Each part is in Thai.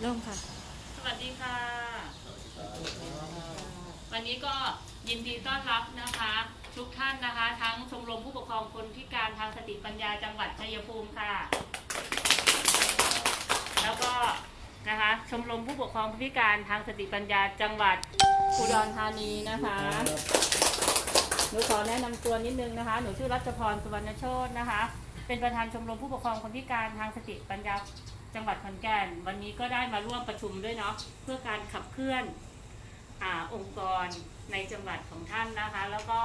เริ่มค่ะ สวัสดีค่ะ วันนี้ก็ยินดีต้อนรับนะคะ ทุกท่านนะคะ ทั้งชมรมผู้ปกครองคนพิการทางสติปัญญาจังหวัดชัยภูมิค่ะ แล้วก็นะคะชมรมผู้ปกครองคนพิการทางสติปัญญาจังหวัดอุดรธานีนะคะ หนูขอแนะนำตัวนิดนึงนะคะ หนูชื่อรัชพรสุวรรณโชตนะคะ เป็นประธานชมรมผู้ปกครองคนพิการทางสติปัญญา จังหวัดขอนแก่นวันนี้ก็ได้มาร่วมประชุมด้วยเนาะเพื่อการขับเคลื่อนอองค์กรในจังหวัดของท่านนะคะ แล้วก็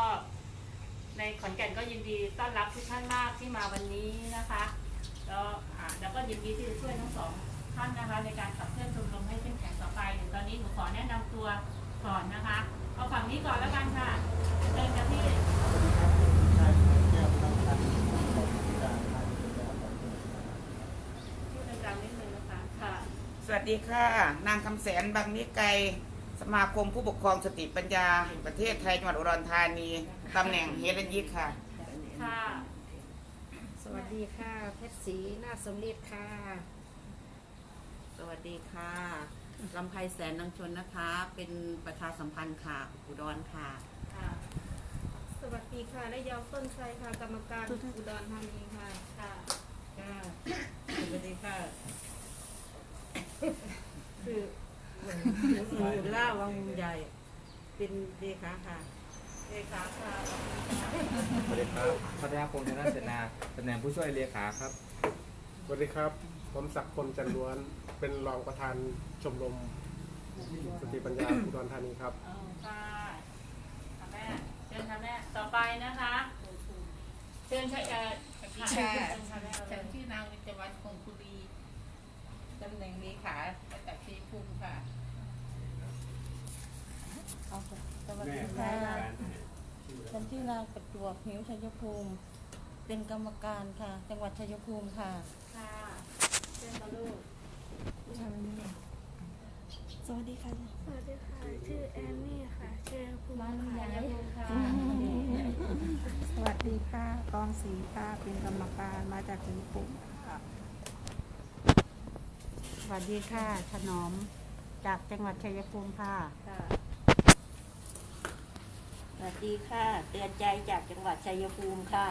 ในขอนแก่นก็ยินดีต้อนรับทุกท่านมากที่มาวันนี้นะคะแล้วแล้วก็ยินดีที่จะช่วยทั้งสองท่านนะคะ ในการขับเคลื่อนชมรมให้เข้มแข็งต่อไปเดี๋ยวตอนนี้หนูขอแนะนำตัวก่อนนะคะเอาฝั่งนี้ก่อนแล้วกันค่ะเชิญค่ะพี่ พูดดังๆนิดนึงนะคะค่ะ สวัส ดีค่ะ นางคำแสนบางนิไกรสมาคมผู้ปกครองสติปัญญาแห่งประเทศไทยจังหวัดอุดรธานีตำแหน่งเฮรันยิกค่ะ ค่ะ สวัสดีค่ะ เพชรศรีนาคสมฤทธิ์ค่ะ สวัสดีค่ะลำไพแสนนังชนนะคะ เป็นประชาสัมพันธ์ค่ะ อุดรค่ะ ค่ะ สวัสดีค่ะและยาวต้นชัยค่ะ กรรมการอุดรธานีค่ะ ค่ะค่ะสวัสดีค่ะ คือหมูล่าวังใหญ่ เป็นเลขาค่ะเลขาค่ะสวัสดีครับพัฒนาพงษ์ธนเสนาตำแหน่งผู้ช่วยเลขาครับ สวัสดีครับ ผมศักดิ์พลจันล้วน เป็นรองประธานชมรมสติปัญญาอุดรธานีครับเอาค่ะค่ะแม่ เชิญค่ะแม่ ต่อไปนะคะ เชิญค่ะเอ่อค่ะค่ะเชิญค่ะแม่เอาเลฉัยนชื่อนางวิจวัฒน์คงคุรี ตำแหน่งเลขาประจักษ์ชีภูมิค่ะสวัสดีค่ะฉันชื่อนางประจวบหิวชัยภูมิ เป็นกรรมการค่ะ จังหวัดชัยภูมิค่ะ ค่ะเชิญค่ะลูกสวัสดีค่ะสวัสดีค่ะ ชื่อแอนนี่ค่ะเชื่อภูมิมาลุงค่ะใหญ่ค่ะ สวัสดีค่ะกองศรีค่ะเป็นกรรมการมาจากญี่ปุ่นค่ะส วัสดีค่ะ ถนอม จากจังหวัดชัยภูมิค่ะ ค่ะ สวัสดีค่ะ เตือนใจจากจังหวัดชัยภูมิค่ะ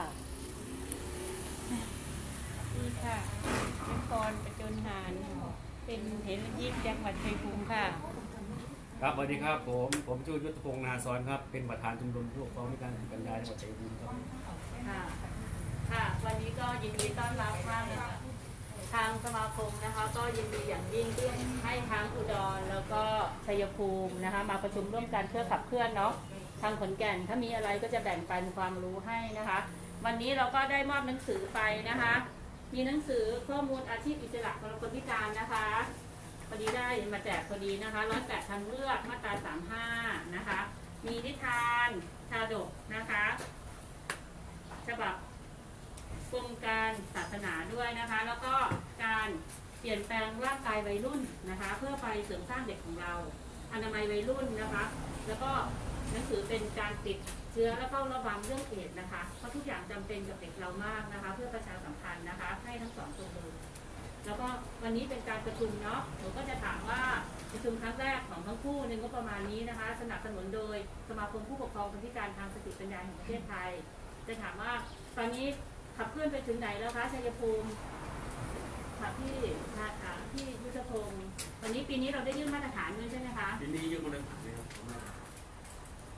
ดีค่ะนครประจนหารเป็นเฮลยิกจังหวัดชัยภูมิค่ะ ครับสวัสดีครับผมผมชื่อยุทธพงษ์นาซอนครับเป็นประธานชมรมผู้ปกครองพิการทางปัญญาจังหวัดชัยภูมิครับ ค่ะ ค่ะ วันนี้ก็ยินดีต้อนรับมากเลยค่ะ ทางสมาคมนะคะก็ยินดีอย่างยิ่งที่ให้ทั้งอุดรแล้วก็ชัยภูมินะคะมาประชุมร่วมกันเพื่อขับเคลื่อนเนาะทางขอนแก่นถ้ามีอะไรก็จะแบ่งปันความรู้ให้นะคะ วันนี้เราก็ได้มอบหนังสือไปนะคะ มีหนังสือข้อมูลอาชีพอิสระสำหรับคนพิการนะคะพอดีได้มาแจกพอดีนะคะร้อยแปดทางเลือกมาตราสามห้านะคะ มีนิทานชาดกนะคะฉบับ รมการศาสนาด้วยนะคะ แล้วก็การเปลี่ยนแปลงร่างกายวัยรุ่นนะคะ เพื่อไปเสริมสร้างเด็กของเรา อนามัยวัยรุ่นนะคะ แล้วก็หนังสือเป็นการติดเชื้อและเฝ้าระวังเรื่องเอดส์นะคะ เพราะทุกอย่างจำเป็นกับเด็กเรามากนะคะ เพื่อประชาสัมพันธ์นะคะ ให้ทั้งสองตัวเลยแล้วก็วันนี้เป็นการประชุมเนาะหนูก็จะถามว่าประชุมครั้งแรกของทั้งคู่ในงบประมาณนี้นะคะ สนับสนุนโดยสมาคมผู้ปกครองคนพิการทางสติปัญญาแห่งประเทศไทย จะถามว่าตอนนี้ ขับเคลื่อนไปถึงไหนแล้วคะชัยภูมิค่ะพี่นาถาพี่ยุทธพงศ์วันนี้ปีนี้เราได้ยื่นมาตรฐานด้วยใช่ไหมคะทีนี้ยกมาตรฐานนะครับผมว่า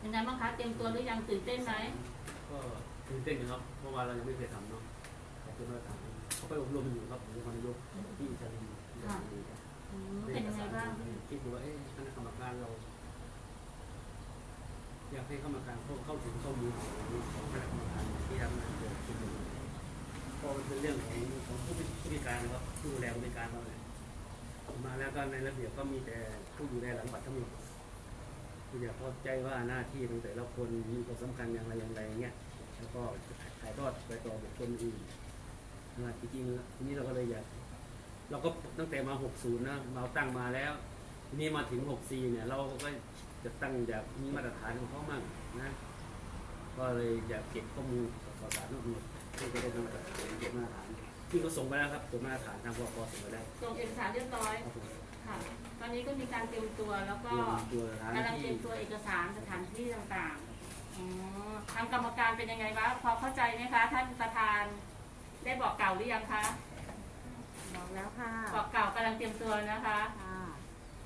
ยังไงบ้างคะเตรียมตัวหรือยังตื่นเต้นไหมก็ตื่นเต้นนะครับเพราะว่าเรายังไม่เคยทำเนาะแต่เป็นมาตรฐานเขาไปอบรมอยู่ครับผมเป็นนายกที่อิตาลีที่อิตาลีครับอืมเป็นยังไงบ้างคิดดูว่าเอ๊ะคณะกรรมการเรา อยากให้กรรมการเข้าเข้าถึงข้อมูลของของคณะกรรมการที่ทำงานเกี่ยวกับ ชุมนุมเพราะมันเป็นเรื่องของของผู้พิการนะครับผู้ดูแลผู้พิการเราเนี่ยมาแล้วก็ในระเบียบก็มีแต่ผู้ดูแลหลังบัตรทั้งหมดคืออยากเข้าใจว่าหน้าที่ของแต่ละคนมีความสำคัญอย่างไรอย่างไรเงี้ยแล้วก็ถ่ายทอดไปต่อบุคคลอื่นนะจริงๆทีนี้เราก็เลยอยากเราก็ตั้งแต่มา 60 นะเราตั้งมาแล้วทีนี้มาถึง 64 เนี่ย เราก็จะตั้งอยากมีมาตรฐานของเขามั่งนะ ก็เลยอยากเก็บข้อมูลข่าวสารทั้งหมด เพื่อจะได้เป็นมาตรฐานเก็บมาตรฐานที่เขาส่งไปแล้วครับส่งมาตรฐานทางพปส่งไปแล้วส่งเอกสารเรียบร้อยครับผมคค่ะ ตอนนี้ก็มีการเตรียมตัวแล้วก็ตัวสถานกำลังเตที่รียมตัวเอกสารสถานที่ต่างๆอ๋อทางกรรมการเป็นยังไงบ้างพอเข้าใจไหมคะ ท่านประธานได้บอกเกล่าวหรือยังคะบอกแล้วค่ะบอกเกล่าวกำลังเตรียมตัวนะคะ ค่ะ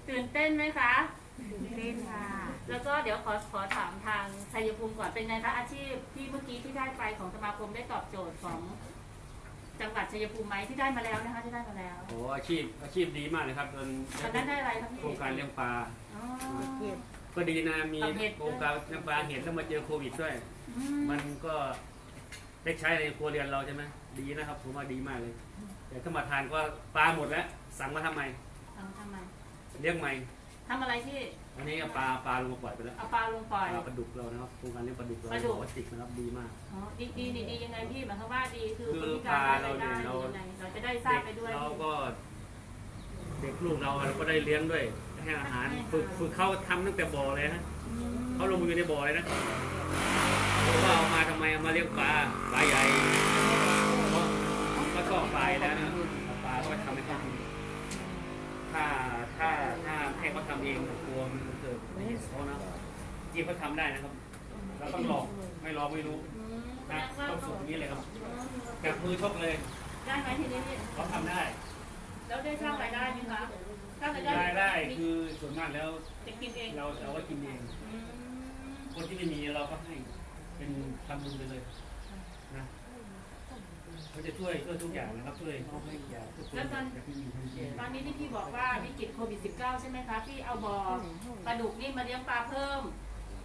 ตื่นเต้นไหมคะ ตื่นเต้นค่ะ แล้วก็เดี๋ยวขอขอถามทางชัยภูมิก่อนเป็นไงคะอาชีพที่เมื่อกี้ที่ได้ไปของสมาคมได้ตอบโจทย์ของจังหวัดชัยภูมิไหมที่ได้มาแล้วนะคะที่ได้มาแล้ว โอ้อาชีพอาชีพดีมากเลยครับตอนตอนนั้นได้อะไรครับพี่โครงการเลี้ยงปลาอ๋อ ก็ดีนะมีปลาเห็ดด้วยโครงการเลี้ยงปลาเห็ดแล้วมาเจอโควิดด้วย อืม มันก็ได้ใช้ในครัวเรือนเราใช่ไหมดีนะครับผมว่าดีมากเลย แต่ถ้ามาทานก็ปลาหมดแล้ว สั่งมาทำไมเอาทำไมเลี้ยงใหม่ ทำอะไรที่ อันนี้เอาปลาปลาลงมาปล่อยไปแล้วเอาปลาลงปล่อย ปลาปลาดุกเรานะครับโครงการเลี้ยงปลาดุกเราปลาดุก บอกว่าติดนะครับดีมาก อ๋อดีดีดีดียังไงพี่หมายความว่าดีคือคือคนพิการปลาได้เรารายเนี่ได้ยเรายังไงเราจะได้ทราบไปด้วยเราก็ เด็กลูกเราเราก็ได้เลี้ยงด้วยให้อาหารฝึกฝึกเขาทำตั้งแต่บ่อเลยนะเขาลงมือในบ่อเลยนะเขาก็เอามาทำไมเอามาเลี้ยงปลาปลาใหญ่เพราะก็ชอบปลาอยู่แล้วนะเอาปลาก็ทำให้เขากินถ้าถ้าถ้า ให้เขาทำเองกลัวมันเกิดไม่เห็นเขานะจริงเขาทำได้นะครับเราต้องลองไม่ลองไม่รู้อืมแสนะดงว่าต้องฝึกอย่างนี้เลยครับอืมกับมือชกเลยได้ไหมทีนี้พี่เขาทำได้ แล้วได้สร้างรายได้ไหมคะสร้างรายได้รายได้คือส่วนมากแล้วจะกินเองเราเราก็กินเองอืมคนที่ไม่มีเราก็ให้เป็นทำบุญไปเลยนะ เขาจะช่วยช่วยทุกอย่างนะครับช่วยเขาให้ยาทุกคนอยากที่มีทั้งเยตอนนี้ที่พี่บอกว่าวิกฤตโควิด -19 ใช่ไหมคะที่เอาบ่อปลาดุกนี่มาเลี้ยงปลาเพิ่ม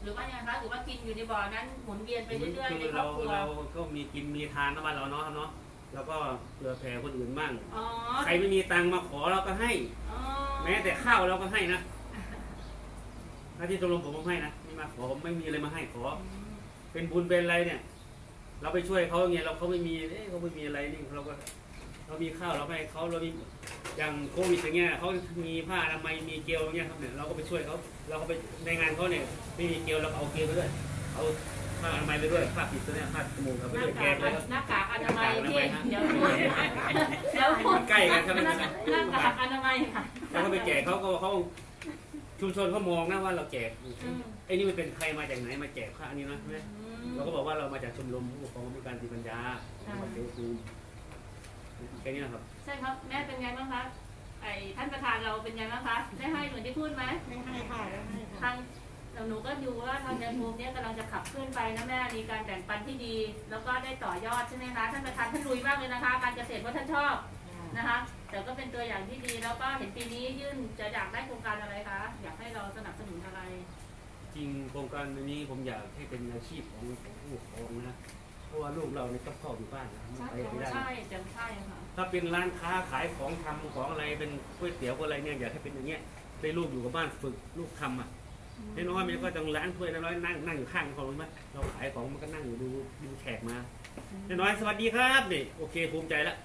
หรือว่ายังไงคะหรือว่ากินอยู่ในบ่อนั้นหมุนเวียนไปเรื่อยๆในคือครอเราบครัวเราก็มีกินมีทานนะบ้านเราเนาะครับเนาะแล้วก็เผื่อแผ่คนอื่นบ้างอ๋อใครไม่มีตังค์มาขอเราก็ให้ อ๋อแม้แต่ข้าวเราก็ให้นะหน้าที่ตกลงผมก็ให้นะนี่มาขอผมไม่มีอะไรมาให้ขอ เป็นบุญเป็นอะไรเนี่ย เราไปช่วยเขาอย่างเงี้ยเราเขาไม่มีเอ๊ะเขาไม่มีอะไรนี่เราก็ เรามีข้าวเราไปให้เขาเรามีอย่างโควิดอย่างเงี้ยเขามีผ้าอนามัยมีเกลียวอย่างเงี้ยครับเนี่ยเราก็ไปช่วยเขาเราก็ไปในงานเขาเนี่ยไม่มีเกลียวเราก็เอาเกลียวไปด้วยเอาผ้าอนามัยไปด้วยผ้าปิดตัวเนี้ยผ้าจมูกเอาไปหด้น้าวยแกกากงเลยครับหน้ากากอนามัยพี่เดี๋ยวพูดเดี๋ยวพูดใกล้กันครับหน้ากากอนามัยค่ะแล้วเขาไปแจกเขาก็เขาชุมชนเขามองนะว่าเราแจกอืมไอ้นี่มันเป็นใครมาจากไหนมาแจกผ้าอันนี้นะใช่ไหม เราก็บอกว่าเรามาจากชมรมผู้ปกครองผู้พิการทางสติปัญญาจังหวัดชัยภูมิแค่นี้นะครับ ใช่ครับ แม่เป็นไงบ้างคะไอ้ท่านประธานเราเป็นไงบ้างคะ ได้ให้เหมือนที่พูดไหมไม่ให้ค่ะไม่ให้ค่ะ ทางหนูก็ดูว่าทางยายภูมิเนี่ยกำลังจะขับเคลื่อนไปนะแม่มีการแบ่งปันที่ดี แล้วก็ได้ต่อยอดใช่ไหมคะท่านประธานท่านลุยมากเลยนะคะ การเกษตรว่าท่านชอบนะคะแต่ก็เป็นตัวอย่างที่ดีแล้วก็เห็นปีนี้ยื่นจะอยากได้โครงการอะไรคะอยากให้เราสนับสนุนอะไร จริงโครงการนี้ผมอยากให้เป็นอาชีพของผู้ปกครองนะเพราะว่าลูกเราเนี่ยต้องเข้าอยู่บ้านนะใช่ไปไม่ได้ ใช่จังใช่ค่ะ ถ้าเป็นร้านค้าขายของทำของอะไรเป็นก๋วยเตี๋ยวอะไรเนี่ยอยากให้เป็นอย่างเงี้ยได้ลูกอยู่กับบ้านฝึกลูกทำอะน้อยๆมันก็ต้องร้านถ้วยน้อยๆนั่งนั่งอยู่ข้างเขารู้ไหมเราขายของมันก็นั่งอยู่ดูดูแขกมาน้อยๆสวัสดีครับนี่โอเคภูมิใจแล้ว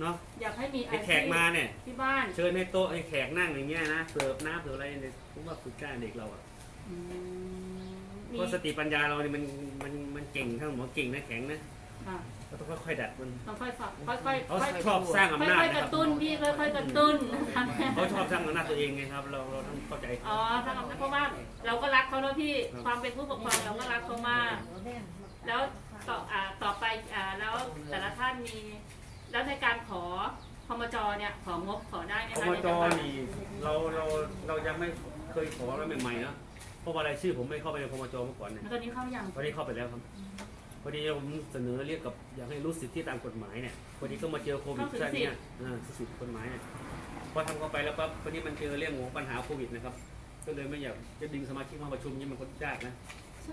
เนาะอยากให้มีอาให้ชีแขกมาเนี่ย ที่บ้าน เชิญให้โต๊ะให้แขกนั่งอย่างเงี้ยนะเสิร์ฟน้ำเสิร์ฟอะไรเนี่ยผมว่าฝึกได้เด็กเราอะอืมมี เพราะสติปัญญาเราเนี่ยมันมันมันเก่งถ้าหมอเก่งนะแข็งนะค่ะก็ต้องค่อยๆดัดมันต้องค่อยฝักค่อยๆเขาค่อยชอบสร้างอำนาจค่อยนะๆคกรับระตุ้นพี่ค่อยๆกระตุ้นนะคะเขาชอบสร้างอำนาจตัวเองไงครับ เราเราต้องเข้าใจอ๋อถ้าเราเพราะว่าเราก็รักเขาแล้วพี่ครับความเป็นผู้ปกครองเราก็รักเขามาก แล้วต่ออ่าต่อไปอ่าแล้วแต่ละท่านมี แล้วในการขอพมจเนี่ยของงบขอได้ไหมพคะมในจจังหวัดนี่เราเราเรายังไม่เคยขอแล้วใหม่ๆนะ เพราะว่ารายชื่อผมไม่เข้าไปในพมจเมื่อก่อนเนี่ยตอนนี้เข้ายังตอนนี้เข้าไปแล้วครับพอดีผมเสนอเรียกกับอยากให้รู้สิทธิตามกฎหมายเนี่ยพอดีก็มาเจอโควิดใช่เนี่ยอ่าสิทธิกฎหมายเนี่ยพอทำเข้าไปแล้วปั๊บพอดีมันเจอเรื่องของปัญหาโควิดนะครับ ก็เลยไม่อยากจะดึงสมาชิกมาประชุมนี่มันก็ยากนะ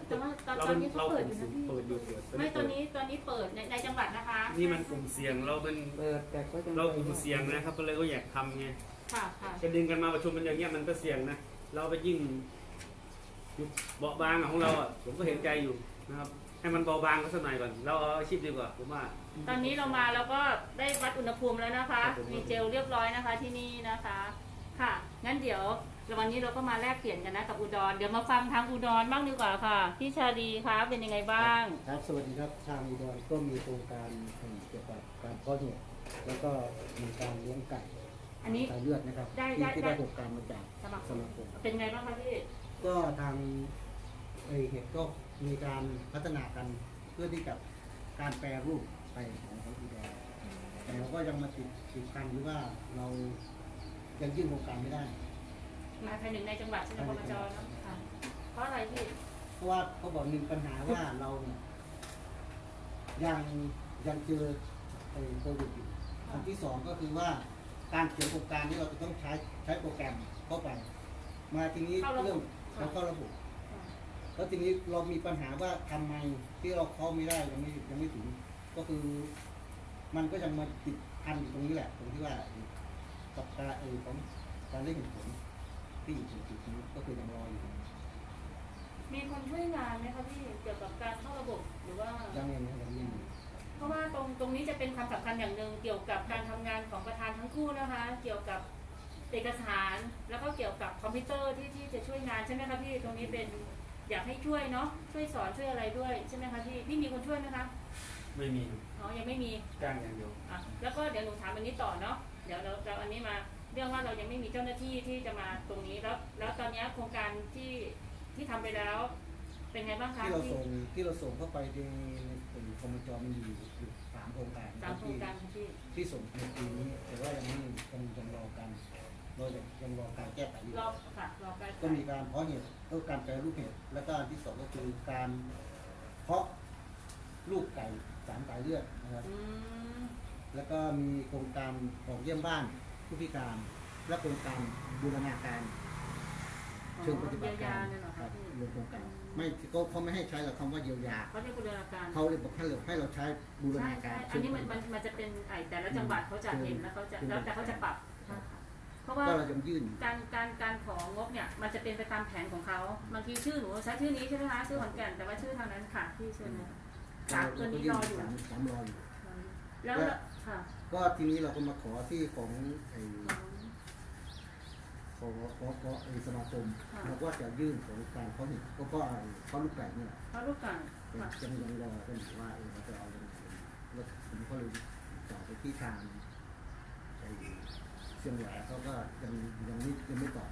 แต่ว่าตอนเราตอนนี้เขาเราเปิกดลุ่อมยู่นะพี่เสี่ยงเปิดอยู่เปิดไม่ตอนนี้ตอนนี้เปิดในในจังหวัดนะคะนี่มันกลุ่มเสี่ยงเราเป็นเปิดแต่ก็ยังเรากลุ่มเสี่ยงนะครับ ก็เลยก็อยากทำไงค่ะค่ะจะดึงกันมาประชุมมันอย่างเงี้ยมันก็เสี่ยงนะเราไปยิ่ง อยู่เบาบางอะของเราอะผมก็เห็นใจอยู่นะครับ ให้มันเบาบางก็สักหน่อยก่อน เราเอาอาชีพดีกว่าผมว่า ตอนนี้เรามาแล้วก็ได้วัดอุณหภูมิแล้วนะคะ ครับผม มีเจลเรียบร้อยนะคะที่นี่นะคะ ค่ะ งั้นเดี๋ยววันนี้เราก็มาแลกเปลี่ยนกันนะกับอุดร เดี๋ยวมาฟังทางอุดรบ้างดีกว่าค่ะ พี่ชาดีคะเป็นยังไงบ้าง ครับ สวัสดีครับ ทางอุดรก็มีโครงการเกี่ยวกับการเพาะเห็ดแล้วก็มีการเลี้ยงไก่อันนี้ สายเลือดนะครับได้ที่ได้ที่ได้ได้โครงการมาจากสมาคสมมาคมเป็นไงบ้างคะพี่ ก็ทางไอเห็ดก็มีการพัฒนากันเพื่อที่จะการแปรรูปไปของของอุดรแต่เราก็ยังมาติดติดกันหรือว่าเรายังยื่นโครงการไม่ได้ มาภายหนึ่งในจังหวัดใช่ไหมปปจเนาะค่ะเพราะอะไรพี่เพราะว่าเขาบอกมีปัญหาว่าเราเนี่ยยังยังเจอไอ้โควิดอยู่อันที่สองก็คือว่าการเขียนโครงการที่เราจะต้องใช้ใช้โปรแกรมเข้าไป มาทีนี้เข้าระบบเรื่อง เราเข้าระบบแล้วทีนี้เรามีปัญหาว่าทำไมที่เราเข้าไม่ได้ยังไม่ยังไม่ถึง ก็คือ มันก็ยังมาติดพันอยู่ตรงนี้แหละตรงที่ว่ากับการเออของการเล่นผลที่อยู่ตรงจุดนี้ก็คือยังรออยู่มีคนช่วยงานไหมคะพี่เกี่ยวกับการเข้าระบบหรือว่ายังยังยังไม่มีเพราะว่าตรงตรงนี้จะเป็นความสำคัญอย่างหนึ่งเกี่ยวกับการทำงานของประธานทั้งคู่นะคะ เกี่ยวกับ เอกสารแล้วก็เกี่ยวกับคอมพิวเตอร์ที่ที่จะช่วยงานใช่ไหมคะพี่ตรงนี้เป็นอยากให้ช่วยเนาะช่วยสอนช่วยอะไรด้วยใช่ไหมคะพี่พี่มีคนช่วยไหมคะไม่มีอ๋อยังไม่มีจ้างอย่างเดียวอะแล้วก็เดี๋ยวหนูถามอันนี้ต่อเนาะเดี๋ยวเราเราอันนี้มาเรื่องว่าเรายังไม่มีเจ้าหน้าที่ที่จะมาตรงนี้แล้ว แล้วตอนนี้โครงการที่ที่ทำไปแล้ว เป็นไงบ้างคะที่เราที่ส่งที่เราส่งเข้าไปในในกลุ่มคอมมิจอมันมีอยู่อยู่สามโครงการตามโครงการค่ะพี่ที่ส่งในปีนี้แต่ว่ายังไม่ยังยังรอกัน โดยยังรอการแก้ไขอยู่รอค่ะรอการก็มีการเพาะเห็ดก็การแปรรูปเห็ดแล้วก็อันที่สองก็คือการเพาะลูกไก่สามสายเลือดนะครับอืมแล้วก็มีโครงการออกเยี่ยมบ้านผู้พิการ และโครงการบูรณาการ เชิงปฏิบัติการเยียวยาเนี่ยเหรอคคะรับพี่รวมโครงการไม่เขาเขาไม่ให้ใช้หลักคำว่าเยียวยา เขาเรียกบูรณาการเขาเลยบอกให้เราให้เราใช้บูรใช่ณาใช่การอันนี้มันมันมันจะเป็นไอแต่ละจังหวัดเขาจะเห็นแล้วเขาจะแล้วแต่เขาจะปรับ ค่ะ เพราะว่า ก็เรายังยื่น การการการของงบเนี่ยมันจะเป็นไปตามแผนของเขาบางทีชื่อหนูใช้ชื่อนี้ใช่ไหมคะชื่อขอนแก่นแต่ว่าชื่อทางนั้นค่ะที่เชิญนะสามตัวนี้รออยู่ สามสามรออยู่แล้ว ค่ะก็ทีนี้เราก็มาขอที่ของไอ้ขอขอขอไอ้สมาคมค่ะเราก็จะยื่นของการเขาเห็นก็ก็ไอ้เขาลูกไก่นี่แหละเพราะลูกไก่เป็นค่ะยังยังรอกันอยู่ว่าเออเราจะเอายังไงแล้วผมก็เลยต่อไปที่ทางไอ้เชียงแหลเขาก็ยังยังไม่ยังไม่ตอบ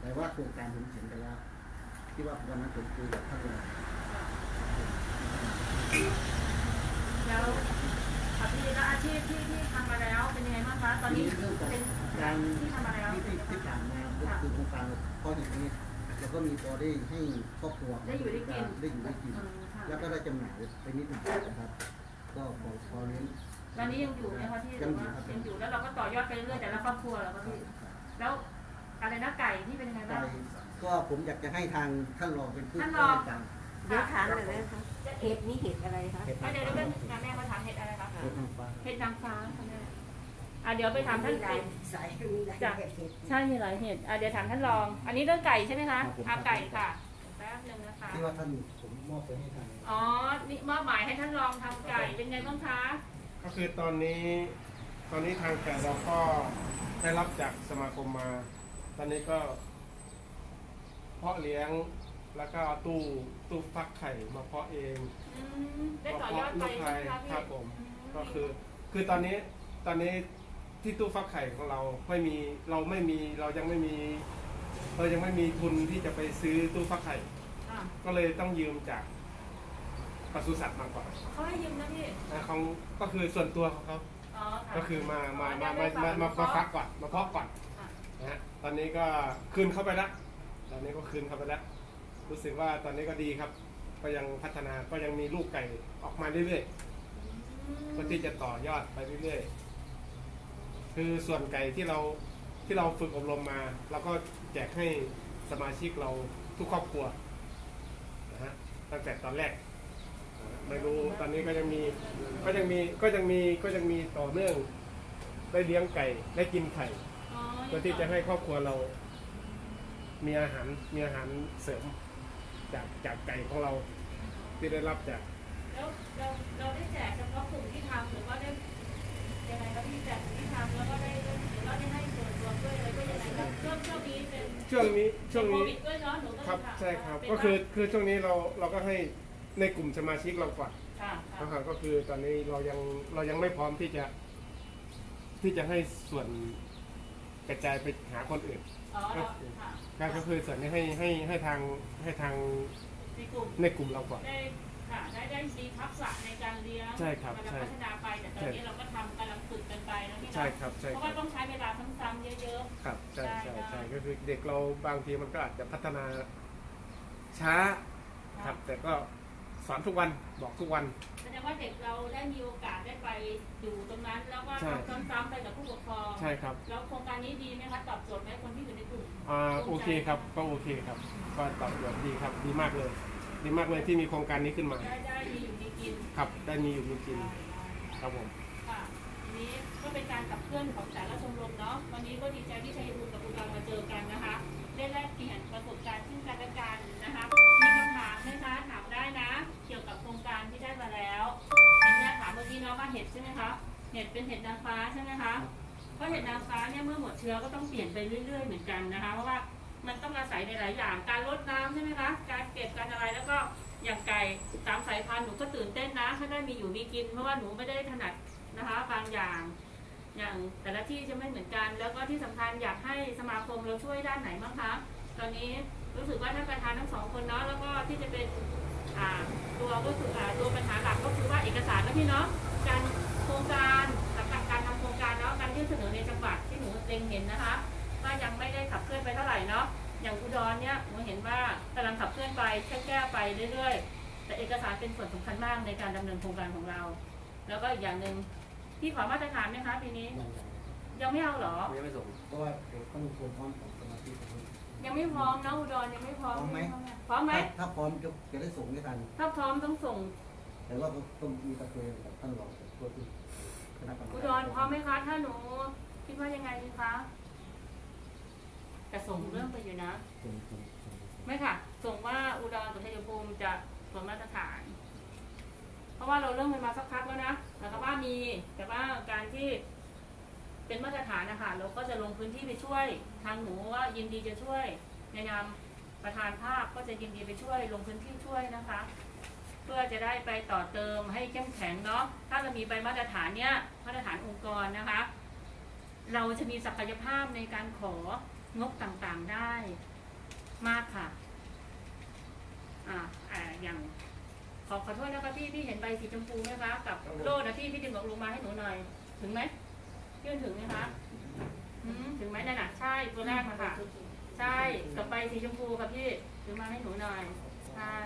แต่ว่าโครงการผมเขียนไปแล้วที่ว่าวันนั้นผมคุยกับท่านรองแล้วค่ะพี่แล้วอาชีพที่ที่ทำมาแล้วเป็นยังไงบ้างคะตอนนี้เป็นการที่ทำมาแล้วที่ที่ที่ผ่านมาก็คือโครงการข้อหนึ่งนี้แล้วก็มีพอได้ให้ครอบครัวได้อยู่ได้กินได้อยู่ได้กิน แล้วก็ได้จำหน่ายไปนิดหน่อยนะครับ ก็พอพอเลี้ยง ตอนนี้ยังอยู่ไหมคะพี่หรือว่ายังอยู่แล้วเราก็ต่อยอดไปเรื่อยๆแต่ละครอบครัวเหรอคะพี่แล้วอะไรนะไก่ที่เป็นยังไงไปบ้าง ก็ผมอยากจะให้ทางท่านรองเป็นผู้ท่านรเล่าองให้ฟังเดี๋ยวถามหน่อยนะคะเห็ดนี่เห็ดอะไรคะเห็ดอะนางเดี๋ยวฟ้าเดี๋ยวเป็นแม่เขาถามเห็ดอะไรคะเห็ดนางฟ้าเห็ดนางฟ้าค่ะแม่อะเดี๋ยวไปถามท่านมีหลายสายมีหลายจ้ะเห็ดเห็ด ใช่มีหลายเห็ดอะเดี๋ยวถามท่านรอง อันนี้เรื่องไก่ใช่ไหมคะอาไก่ค่ะ แป๊บหนึงนะคะ ที่ว่าท่านผมมอบไปให้ทาง อ๋อ นี่มอบหมายให้ท่านรองทำไก่ เป็นไงบ้างคะ ก็คือตอนนี้ตอนนี้ทางแก่เราก็ได้รับจากสมาคมมา ตอนนี้ก็ เพาะเลี้ยงแล้วก็เอาตู้ตู้ฟักไข่มาเพาะเองอืมได้ต่อยอดไปลูกใช่ไข่ไหมคะพี่ครับผมอืมก็คือคือตอนนี้ตอนนี้ที่ตู้ฟักไข่ของเราไม่มีเราไม่มีเรายังไม่มีเรายังไม่มีทุนที่จะไปซื้อตู้ฟักไข่อะก็เลยต้องยืมจาก ปศุสัตว์มาก่อนเขาให้ยืมนะพี่ นะของก็คือส่วนตัวของเขาอ๋อค่ะก็คือมามาอ๋อมาได้มาได้มามาฝมากฟักก่อนมาเพาะก่อนอะนะฮะตอนนี้ก็คืนเข้าไปแล้วตอนนี้ก็คืนเข้าไปแล้วรู้สึกว่าตอนนี้ก็ดีครับ ก็ยังพัฒนาก็ยังมีลูกไก่ออกมาเรื่อยๆก็ที่จะต่อยอดไปเรื่อยๆคือส่วนไก่ที่เราที่เราฝึกอบรมมาเราก็แจกให้สมาชิกเราทุกครอบครัวนะฮะตั้งแต่ตอนแรกนะฮะ ไม่รู้ตอนนี้ก็ยังมีก็ยังมีก็ยังมีก็ยังมีต่อเนื่องได้เลี้ยงไก่ได้กินไข่อ๋อเพื่อที่จะให้ครอบครัวเรา มีอาหารมีอาหารเสริม จากจากไก่ของเราที่ได้รับจาก แล้วเราเราได้แจกเฉพาะกลุ่มที่ทำหรือว่าได้ยังไงครับพี่แจกกลุ่มที่ทำแล้วก็ได้หรือว่าได้ให้ส่วนรวมด้วยอะไรก็ยังไงครับช่วงช่วงนี้เป็นช่วงนี้ช่วงโคนี้วิดด้วยเนาะหนูก็เลยครับถามใช่ครับเป็นก็คือว่าคือช่วงนี้เราเราก็ให้ ในกลุ่มสมาชิกเราก่อนค่ะค่ะนะครับก็คือตอนนี้เรายังเรายังไม่พร้อมที่จะ ที่จะให้ส่วนกระจายไปหาคนอื่นอ๋อเราค่ะก็ก็คือส่วนนี้ให้ให้ให้ทางให้ทางในกลุ่มในกลุ่มเราก่อน ได้ค่ะได้ได้มีทักษะในการเลี้ยงใช่ครับมันจะใช่พัฒนาไปแต่ตอนนี้เราก็ทำกำลังฝึกกันไปนะพี่เนาะใช่ครับใช่เพราะครัว่าบต้องใช้เวลาซ้ำๆเยอะ ครับใช่ได้ใช่ได้ใช่ก็คือเด็กเราบางทีมันก็อาจจะพัฒนาช้าๆ ครับ แต่ก็ สอนทุกวันบอกทุกวัน แสดงว่าเด็กเราได้มีโอกาสได้ไปอยู่ตรงนั้น แล้วก็ใช่ ทำซ้ำๆไปกับผู้ปกครอง ใช่ครับแล้วโครงการนี้ดีไหมคะตอบโจทย์ไหมคนที่อยู่ในกลุ่มอ่าโอเคครับก็โอเคครับก็ตอบโจทย์ดีครับดีมากเลย ดีมากเลยที่มีโครงการนี้ขึ้นมา ได้ได้มีอยู่มีกินครับได้มีอยู่มีกินครับผม ค่ะทีนี้ก็เป็นการขับเคลื่อนของแต่ละชมรมเนาะวันนี้ก็ดีใจที่ชัยภูมิกับอุดรมาเจอกันนะคะได้แลกเปลี่ยนประสบการณ์ซึ่ เห็ดเป็นเห็ดนางฟ้าใช่ไหมคะ เพราะเห็ดนางฟ้าเนี่ยเมื่อหมดเชื้อก็ต้องเปลี่ยนไปเรื่อย ๆ เหมือนกันนะคะ เพราะว่ามันต้องอาศัยในหลายอย่าง การลดน้ำใช่ไหมคะ การเก็บการอะไรแล้วก็อย่างไก่สามสายพันธุ์หนูก็ตื่นเต้นนะถ้าได้มีอยู่มีกิน เพราะว่าหนูไม่ได้ถนัดนะคะบางอย่างอย่างแต่ละที่จะไม่เหมือนกัน แล้วก็ที่สำคัญอยากให้สมาคมเราช่วยด้านไหนบ้างคะตอนนี้รู้สึกว่าท่านประธานทั้งสองคนเนาะแล้วก็ที่จะเป็นตัวก็คือตัวปัญหาหลักก็คือว่าเอกสารนะพี่เนาะการโครงการ ยื่นเสนอในจังหวัดที่หนูเล็งเห็นนะคะว่ายังไม่ได้ขับเคลื่อนไปเท่าไหร่เนาะอย่างอุดรเนี่ยหนูเห็นว่ากำลังขับเคลื่อนไปแค่แก้ไปเรื่อยๆ แต่เอกสารเป็นส่วนสำคัญมากในการดำเนินโครงการของเรา แล้วก็อีกอย่างหนึ่งพี่ขอมาตรฐานไหมคะปีนี้ ยังไม่เอาเหรอยังไม่ส่งเพราะว่าเดี๋ยวต้องควรพร้อมของสมาชิกของยังไม่พร้อมนะอุดรยังไม่พร้อมพร้อมไหมพร้อมไหมถ้าพร้อมจะจะได้ส่งให้ทัน ถ้าพร้อมต้องส่ง แต่ว่าก็ต้องมีตะเกียงกับท่านรองตัวที่ อุดรพร้อมไหมคะ ถ้าหนู คิดว่ายังไงดีคะแต่ส่งเรื่องไปอยู่นะส่งส่งส่งไม่ค่ะ ส่งว่าอุดรกับชัยภูมิจะสวมมาตรฐาน เพราะว่าเราเริ่มกันมาสักพักแล้วนะแต่ว่ามี แต่ว่าการที่เป็นมาตรฐานนะคะเราก็จะลงพื้นที่ไปช่วย ทางหนูว่ายินดีจะช่วยในนามประธานภาคก็จะยินดีไปช่วยลงพื้นที่ช่วยนะคะ เพื่อจะได้ไปต่อเติมให้เข้มแข็งเนาะถ้าเรามีใบมาตรฐานเนี้ยมาตรฐานองค์กรนะคะ เราจะมีศักยภาพในการของบต่างๆได้มากค่ะอ่าออย่างขอขอโทษนะคะพี่พี่เห็นใบสีชมพูไหมคะกับโล่นะพี่พี่ดึงออกลงมาให้หนูหน่อย ถึงไหมยื่นถึงไหมคะอืมถึงไหมนั่นน่ะใช่ตัวแรกค่ะใช่กับใบสีชมพูค่ะพี่ถือมาให้หนูหน่อยใช่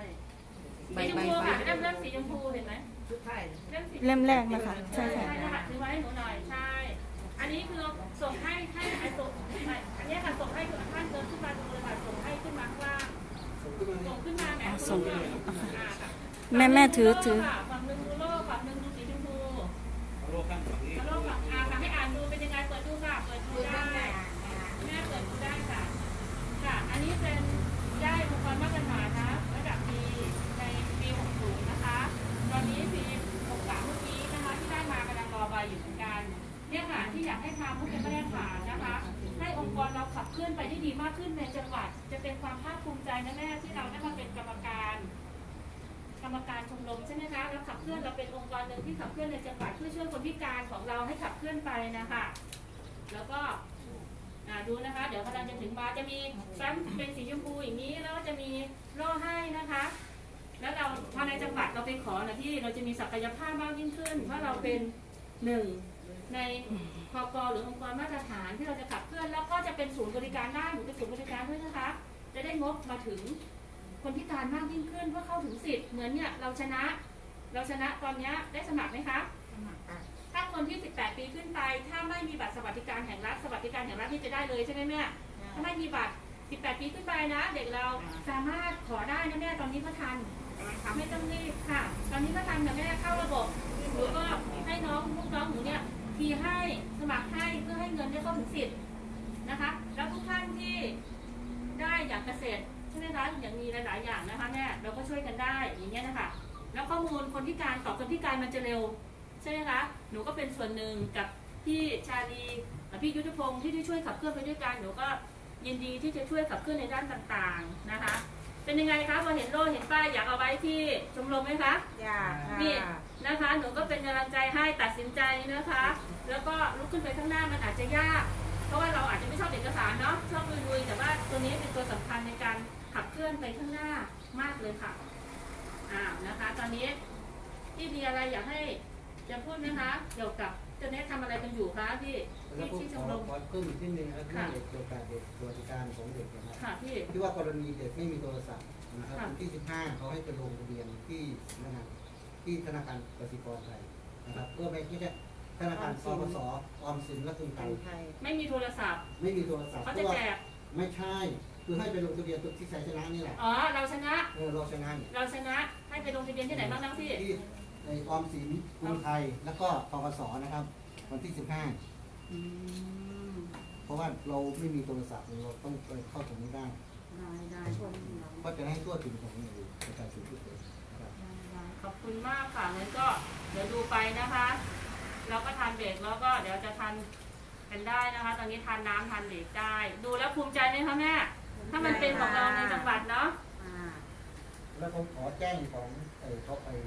สีชมพูค่ะเล่มเล่มสีชมพูเห็นไหมเล่มสีเล่มแรกนะคะ ใช่ใช่ใช่ค่ะ ค่ะถือมาให้หนูหน่อยใช่ อันนี้คือส่งให้ให้ไอ้ส่งไม่อันนี้ค่ะส่งให้คือท่านเดินขึ้นมาดูเลยค่ะส่งให้ขึ้นมาข้างล่างส่งขึ้นมาแหมส่ง อ่าค่ะแม่แม่ถือถือ ค่ะฝั่งหนึ่งดูโลกฝั่งหนึ่งดูสีชมพูโลกข้างฝั่งนี้โลกฝั่งอ่าค่ะให้อ่านดูเป็นยังไงเปิดดูค่ะเปิดดูได้แม่เปิดดูได้ค่ะ ค่ะ อันนี้เป็นได้องค์กรมาตรฐานนะระดับปีในปี 60 นะคะ ตอนนี้ปี 63 เมื่อกี้นะคะ ที่ได้มากำลังรอใบอยู่เหมือนกัน เนี่ยค่ะที่ อยากให้ทำเพื่อเป็นมาตรฐานนะคะ ให้องค์กรเราขับเคลื่อนไปได้ดีมากขึ้นในจังหวัด จะเป็นความภาคภูมิใจนะแม่ที่เราได้มาเป็นกรรมการ กรรมการชมรมใช่ไหมคะแล้วขับเคลื่อนเราเป็นองค์กรหนึ่งที่ขับเคลื่อนในจังหวัดเพื่อช่วยคนพิการของเราให้ขับเคลื่อนไปนะคะแล้วก็ดูนะคะ เดี๋ยวกำลังจะถึงมาจะมีแฟ้มเป็นสีชมพูอย่างนี้แล้วจะมีล่ให้นะคะแล้วเราพอในจังหวัดเราไปขอนะที่เราจะมีศักยภาพมากยิ่งขึ้น เพราะเราเป็นหนึ่งใน กหรือองค์กรมาตรฐานที่เราจะขับเคลื่อนแล้วก็จะเป็นศูนย์บริการได้หรือเป็นศูนย์บริการด้วยนะคะ จะได้งบมาถึงคนพิการมากยิ่งขึ้นเพื่อเข้าถึงสิทธิ์เหมือนเนี่ยเราชนะ เราชนะตอนเนี้ยได้สมัครไหมคะถ้าคนที่ 18 ปีขึ้นไป ถ้าไม่มีบัตรสวัสดิการแห่งรัฐสวัสดิการแห่งรัฐที่จะได้เลยใช่ไหมแม่ถ้าไม่มีบัตร 18 ปีขึ้นไปนะ เด็กเราสามารถขอได้นะแม่ตอนนี้ก็ทันไม่ต้องรีบค่ะ ตอนนี้ก็ทันค่ะแม่เข้าระบบหนูก็ให้น้องลูกน้องหนูเนี่ย ทีให้สมัครให้เพื่อให้เงินได้เข้าถึงสิทธิ์นะคะ แล้วทุกท่านที่ได้อย่างเกษตรใช่ไหมคะอย่างมีหลาย ๆ อย่างนะคะแม่เราก็ช่วยกันได้อย่างเงี้ยนะคะแล้วข้อมูลคนพิการต่อคนพิการมันจะเร็วใช่ไหมคะหนูก็เป็นส่วนหนึ่งกับพี่ชาลีพี่ยุทธพงศ์ที่ได้ช่วยขับเคลื่อนไปด้วยกันหนูก็ยินดีที่จะช่วยขับเคลื่อนในด้านต่าง ๆ เป็นยังไงคะพอเห็นโล่เห็นป้ายอยากเอาไว้ที่ชมรมไหมคะอยากค่ะนี่นะคะหนูก็เป็นกำลังใจให้ตัดสินใจนะคะ แล้วก็ลุกขึ้นไปข้างหน้ามันอาจจะยาก เพราะว่าเราอาจจะไม่ชอบเอกสารเนาะชอบลุยๆแต่ว่าตัวนี้เป็นตัวสำคัญในการขับเคลื่อนไปข้างหน้ามากเลยค่ะอ่านะคะ ตอนนี้ที่มีอะไรอยากให้จะพูดไหมคะเกี่ยวกับ เจะเนี้ทำอะไรกันอยู่คะพี่แล้วที่ก็ที่ชขอมรมขอเพิ่มอีกนิดนึงนะครับเรื่ค่ะองเด็กเกี่ยวกับเด็กสวัสดิการของเด็กนะครับ ค่ะพี่ ที่ว่ากรณีเด็กไม่มีโทรศัพท์นะครับค่ะ วันที่ 15เขาให้ไปลงทะเบียนที่ธนาคารที่ธนาคารกสิกรไทยนะครับเพื่อไม่ไม่ใช่ธนาคารกสออมสินและกรุงไทยไม่มีโทรศัพท์ไม่มีโทรศัพท์เขาเพจะราะว่าแจกไม่ใช่ คือให้ไปลงทะเบียนตุกที่ชัยชนะนี่แหละอ๋อเราชนะ เออเราชนะนี่เราชนะให้ไปลงทะเบียนที่ไหนบ้างนะพี่ที่ ในออมสินกรุงไทย แล้วก็กกสนะครับ วันที่ อืม15 เพราะว่าเราไม่มีโทรศัพท์เราต้องไปเข้าตรงนี้ได้ได้ได้ชมเราก็จะให้ทั่วถึงของในประชาชนทุกคนนะครับขอบคุณมากค่ะงั้นก็เดี๋ยวดูไปนะคะ เราก็ทานเบรกแล้วก็เดี๋ยวจะทานกันได้นะคะ ตอนนี้ทานน้ำทานเบรกได้ ดูแล้วภูมิใจไหมคะแม่ ถ้ามันเป็นของเราในจังหวัดเนาะแล้วผมขอแจ้งของไอ้ท็อปไอ้